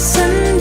sun.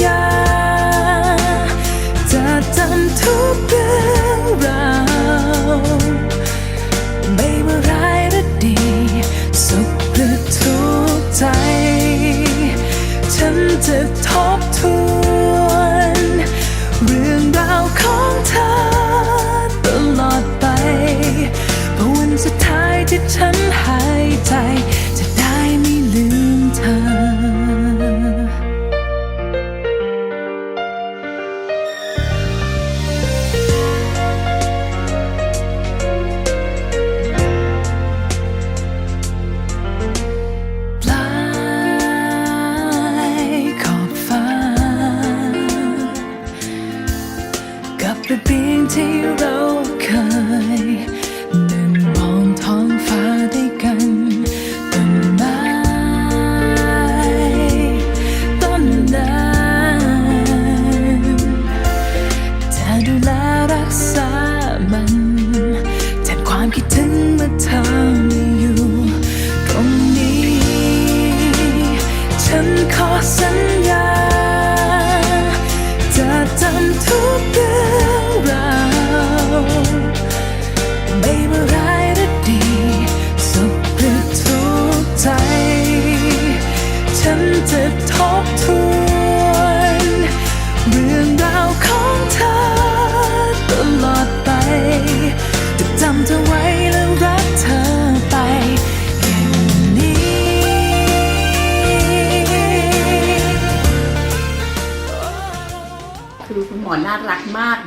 rokai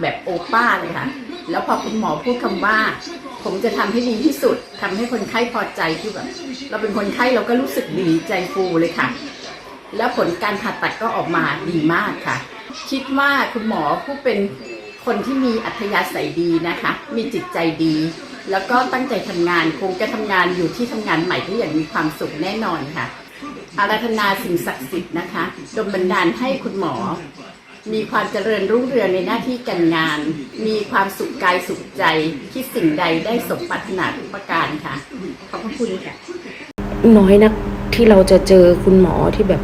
แบบโอป้าเลยค่ะ แล้วพอคุณหมอพูดคำว่า ผมจะทำให้ดีที่สุดทำให้คนไข้พอใจคือแบบเราเป็นคนไข้เราก็รู้สึกดีใจฟูเลยค่ะ แล้วผลการผ่าตัดก็ออกมาดีมากค่ะ คิดว่าคุณหมอผู้เป็นคนที่มีอัธยาศัยดีนะคะ มีจิตใจดี แล้วก็ตั้งใจทำงานคงจะทำงานอยู่ที่ทำงานใหม่ได้อย่างมีความสุขแน่นอนค่ะอาราธนาสิ่งศักดิ์สิทธิ์นะคะดลบันดาลให้คุณหมอ มีความเจริญรุ่งเรืองในหน้าที่การงาน มีความสุขกายสุขใจ คิดสิ่งใดได้สมปรารถนาทุกประการค่ะ ขอบพระคุณค่ะ น้อยนักที่เราจะเจอคุณหมอที่แบบ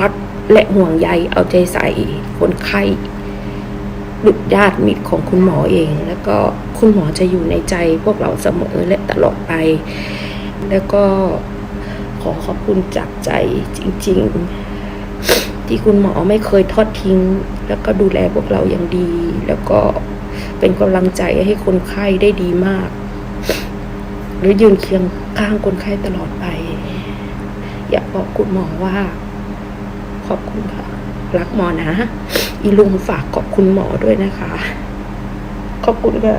รักและห่วงใยเอาใจใส่คนไข้ดุจญาติมิตรของคุณหมอเอง แล้วก็คุณหมอจะอยู่ในใจพวกเราเสมอและตลอดไป แล้วก็ขอขอบคุณจากใจจริง ๆ ที่คุณหมอไม่เคยทอดทิ้ง แล้วก็ดูแลพวกเราอย่างดี แล้วก็เป็นกำลังใจให้คนไข้ได้ดีมาก หรือยืนเคียงข้างคนไข้ตลอดไป อยากบอกคุณหมอว่า ขอบคุณค่ะ รักหมอนะ อีลุงฝากขอบคุณหมอด้วยนะคะ ขอบคุณค่ะ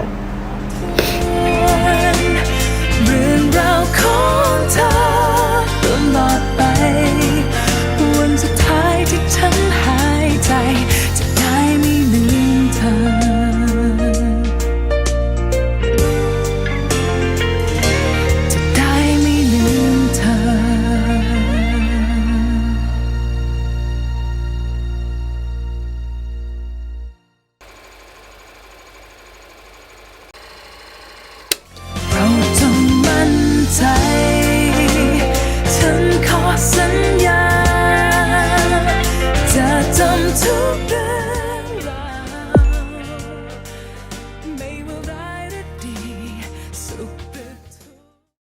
เรื่องราวของเธอ